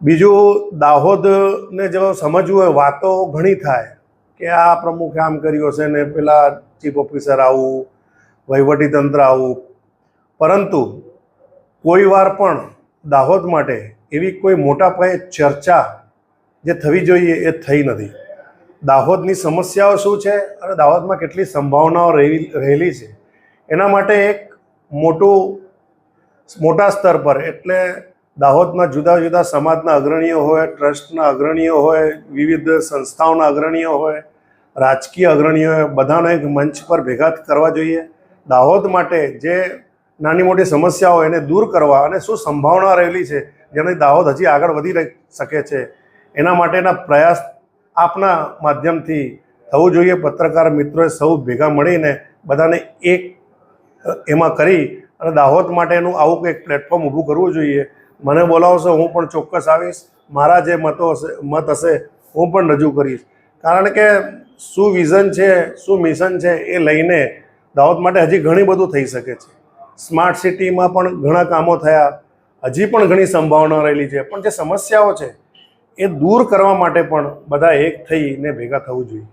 બીજું દાહોદને જો સમજવું હોય, વાતો ઘણી થાય કે આ પ્રમુખે આમ કર્યું હશે ને પેલા ચીફ ઓફિસર આવું, વહીવટીતંત્ર આવું. પરંતુ કોઈ વાર પણ દાહોદ માટે એવી કોઈ મોટા પાયે ચર્ચા જે થવી જોઈએ એ થઈ નથી. દાહોદની સમસ્યાઓ શું છે અને દાહોદમાં કેટલી સંભાવનાઓ રહેલી છે? એના માટે એક મોટું, મોટા સ્તર પર એટલે દાહોદમાં જુદા જુદા સમાજના અગ્રણીઓ હોય, ટ્રસ્ટના અગ્રણીઓ હોય, વિવિધ સંસ્થાઓના અગ્રણીઓ હોય, રાજકીય અગ્રણીઓ હોય, બધાનો એક મંચ પર ભેગા કરવા જોઈએ. દાહોદ માટે જે નાની મોટી સમસ્યાઓ એને દૂર કરવા અને શું સંભાવના રહેલી છે, જેને દાહોદ હજી આગળ વધી શકે છે, એના માટેના પ્રયાસ આપના માધ્યમથી થવું જોઈએ. પત્રકાર મિત્રોએ સૌ ભેગા મળીને બધાને એક એમાં કરી અને દાહોદ માટેનું આવું કંઈક પ્લેટફોર્મ ઊભું કરવું જોઈએ. મને બોલાવશો, હું પણ ચોક્કસ આવીશ. મારા જે મતો હશે, મત હશે, હું પણ રજૂ કરીશ. કારણ કે શું વિઝન છે, શું મિશન છે, એ લઈને દાહોદ માટે હજી ઘણી બધું થઈ શકે છે. સ્માર્ટ સિટીમાં પણ ઘણા કામો થયા. હજી પણ ઘણી સંભાવના રહેલી છે. પણ જે સમસ્યાઓ છે, એ દૂર કરવા માટે પણ બધા એક થઈને ભેગા થવું જોઈએ.